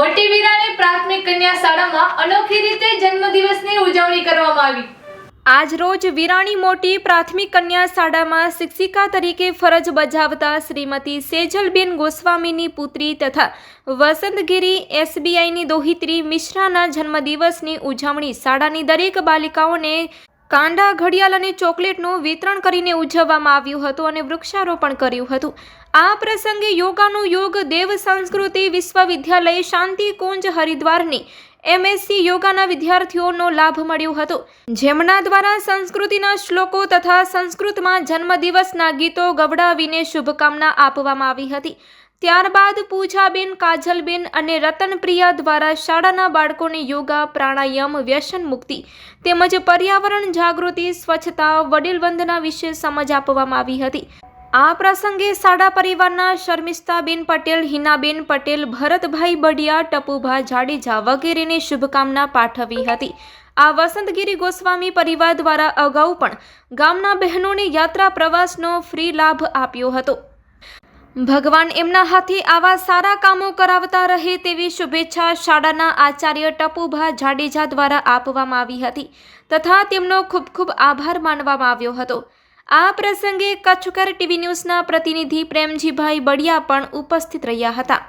મોટી પ્રાથમિક કન્યા શાળામાં અનોખી રીતે જન્મદિવસની ઉજવણી કરવામાં આવી. આજ રોજ વિરાણી મોટી પ્રાથમિક કન્યા શાળામાં શિક્ષિકા તરીકે ફરજ બજાવતા શ્રીમતી સેજલબેન ગોસ્વામીની પુત્રી તથા વસંતગીરી એસબીઆઈની દોહિત્રી મિશ્રાના જન્મદિવસની ઉજવણી શાળાની દરેક બાલિકાઓને કાંડા, ઘડિયાળ અને ચોકલેટનું વિતરણ કરીને ઉજવવામાં આવ્યું હતું અને વૃક્ષારોપણ કર્યું હતું. આ પ્રસંગે યોગાનું યોગ દેવ સંસ્કૃતિ વિશ્વવિદ્યાલય શાંતિ કુંજ હરિદ્વારની એમએસસી યોગાના વિદ્યાર્થીઓનો લાભ મળ્યો હતો. જેમના દ્વારા સંસ્કૃતિના શ્લોકો તથા સંસ્કૃતમાં જન્મદિવસના ગીતો ગવડાવીને શુભકામના આપવામાં આવી હતી. ત્યારબાદ પૂજાબેન, કાજલબેન અને રતનપ્રિયા દ્વારા શાળાના બાળકોને યોગા, પ્રાણાયામ, વ્યસન મુક્તિ તેમજ પર્યાવરણ જાગૃતિ, સ્વચ્છતા વડીલ વંદના વિશે સમજ આપવામાં આવી હતી. આ પ્રસંગે શાળા પરિવારના શર્મિષ્ઠાબેન પટેલ, હિનાબેન પટેલ, ભરતભાઈ બડિયા ટપુભા જાડેજા વગેરેને શુભકામના પાઠવી હતી. આ વસંતગીરી ગોસ્વામી પરિવાર દ્વારા અગાઉ પણ ગામના બહેનોને યાત્રા પ્રવાસનો ફ્રી લાભ આપ્યો હતો. ભગવાન એમના હાથે આવા સારા કામો કરાવતા રહે તેવી શુભેચ્છા શાળાના આચાર્ય ટપુભા જાડેજા દ્વારા આપવામાં આવી હતી તથા તેમનો ખૂબ ખૂબ આભાર માનવામાં આવ્યો હતો. આ પ્રસંગે કચ્છકર ટીવી ન્યૂઝના પ્રતિનિધિ પ્રેમજીભાઈ બડિયા પણ ઉપસ્થિત રહ્યા હતા.